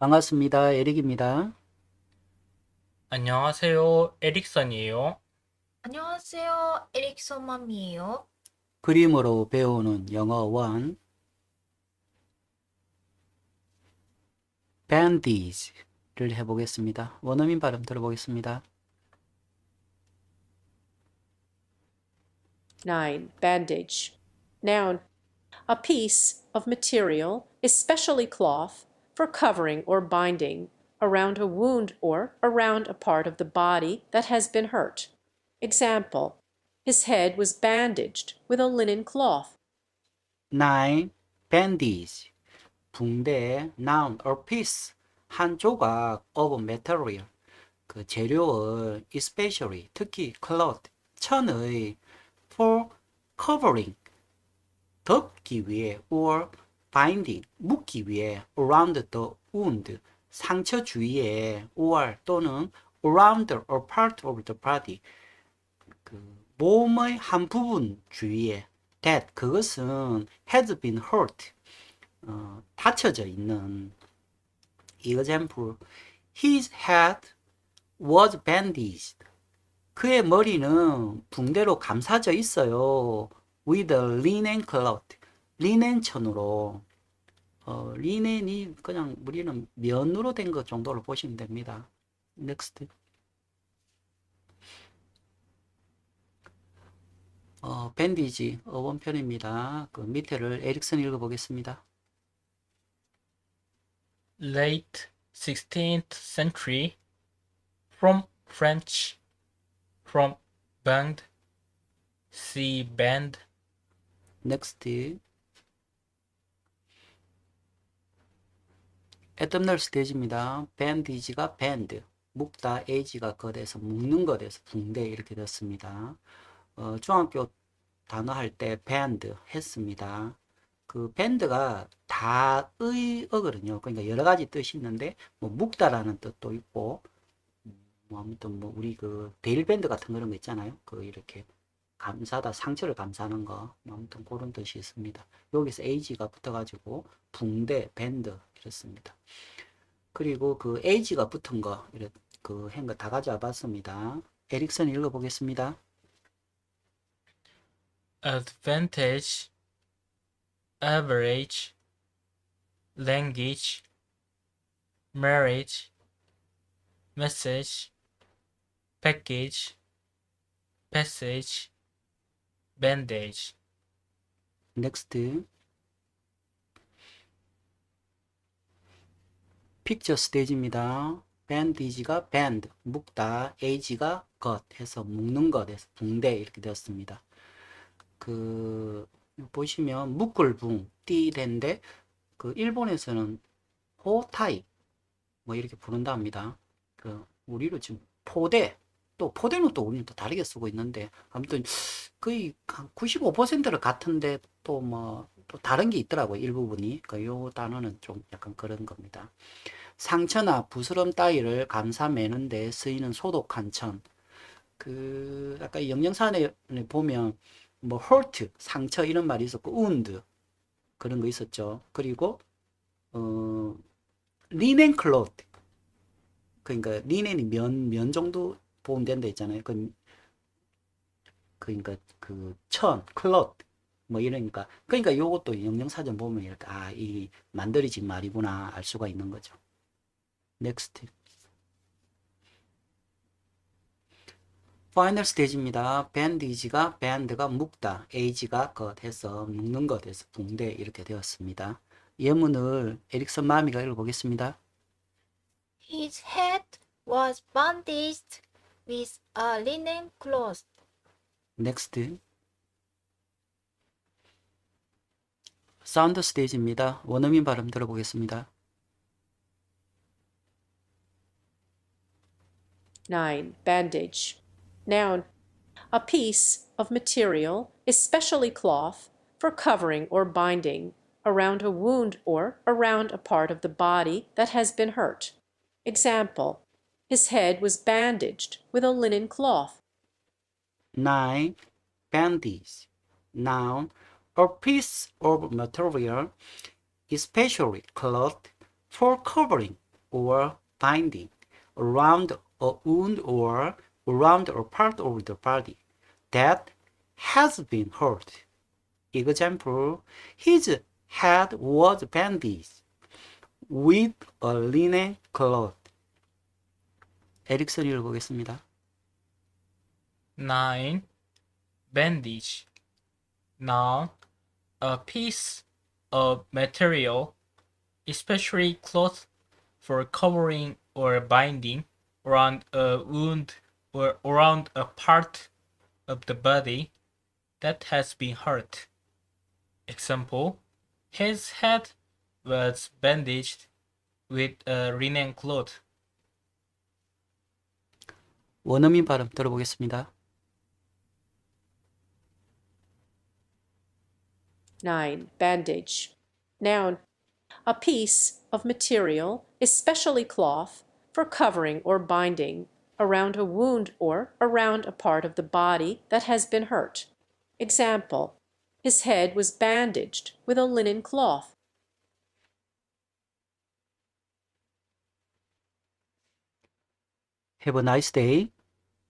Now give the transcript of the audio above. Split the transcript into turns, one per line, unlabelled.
반갑습니다. 에릭입니다.
안녕하세요. 에릭선이에요.
안녕하세요. 에릭son 맘이에요.
그림으로 배우는 영어 원 bandage를 해보겠습니다. 원어민 발음 들어보겠습니다.
9. Bandage. Noun. A piece of material, especially cloth, for covering or binding around a wound or around a part of the body that has been hurt. Example. His head was bandaged with a linen cloth.
9. bandage 붕대 noun or piece 한 조각 of material 그 재료의 especially 특히 cloth 천의 for covering 덮기 위해 or binding 묶기 위해 around the wound 상처 주위에 or 또는 around or part of the body 그 몸의 한 부분 주위에 that 그것은 has been hurt 어, 다쳐져 있는 example his head was bandaged 그의 머리는 붕대로 감싸져 있어요 with a linen cloth 리넨 천으로 어, 리넨이 그냥 우리는 면으로 된 것 정도로 보시면 됩니다 next 어, 밴디지 어원편입니다. 그 밑에를 에릭슨 읽어보겠습니다.
Late 16th century. From French. From band. See band.
넥 애덤널 스테이지입니다. 밴디지가 밴드, 묶다, 에이지가 겉에서 묶는 것에서 붕대 이렇게 됐습니다. 어, 중학교 단어 할 때 밴드 했습니다. 그 밴드가 다의 어거든요. 그러니까 여러 가지 뜻이 있는데 뭐 묶다라는 뜻도 있고 뭐 아무튼 뭐 우리 그 데일 밴드 같은 그런 거 있잖아요. 그 이렇게 감사다 상처를 감싸는 거뭐 아무튼 그런 뜻이 있습니다. 여기서 에이지가 붙어가지고 붕대 밴드 이렇습니다. 그리고 그 에이지가 붙은 거 이렇게 그한 거다 가져와 봤습니다. 에릭슨 읽어보겠습니다.
Advantage. Average. Language. Marriage. Message. Package. Passage. Bandage.
넥스트 픽처 스테이지입니다. 밴디지가 밴드, 묶다, 에이지가 것 해서 묶는 것에서 붕대 이렇게 되었습니다. 그 보시면 묶을붕, 띠대인데 그 일본에서는 호타이 뭐 이렇게 부른다 합니다. 그 우리로 지금 포대 또 포대는 또 우리는 또 다르게 쓰고 있는데 아무튼 거의 한 95%를 같은데 또 뭐 또 다른 게 있더라고요 일부분이. 그 요 단어는 좀 약간 그런 겁니다. 상처나 부스럼 따위를 감싸매는 데 쓰이는 소독한 천그 아까 영영사에 보면 뭐 hurt 상처 이런 말이 있었고 wound 그런 거 있었죠. 그리고 어 리넨 클로트 그러니까 리넨이 면 면 정도 보면 된다 있잖아요 그 그러니까 그 천, 클롯 뭐 이러니까 그러니까 요것도 영영사전 보면 이렇게 아 이 만들어진 말이구나 알 수가 있는 거죠. 넥스트 파이널 스테이지입니다. 밴디지가 밴드가 묶다, 에이지가 것 해서 묶는 것 해서 붕대 이렇게 되었습니다. 예문을 에릭슨 마미가 읽어보겠습니다.
His head was bandaged with a linen cloth.
넥스트 사운드 스테이지입니다. 원어민 발음 들어보겠습니다.
9. Bandage. Noun. A piece of material, especially cloth, for covering or binding around a wound or around a part of the body that has been hurt. Example. his head was bandaged with a linen cloth.
9. Bandage. Noun. A piece of material, especially cloth, for covering or binding around a wound or around a part of the body that has been hurt. Example, his head was bandaged with a linen cloth. 에릭슨이 읽어보겠습니다.
9. Bandage. Noun. A piece of material, especially cloth, for covering or binding around a wound or around a part of the body that has been hurt. Example His head was bandaged with a linen cloth.
원어민 발음 들어보겠습니다.
9. Bandage. Noun. A piece of material, especially cloth, for covering or binding around a wound or around a part of the body that has been hurt. Example. His head was bandaged with a linen cloth.
Have a nice day.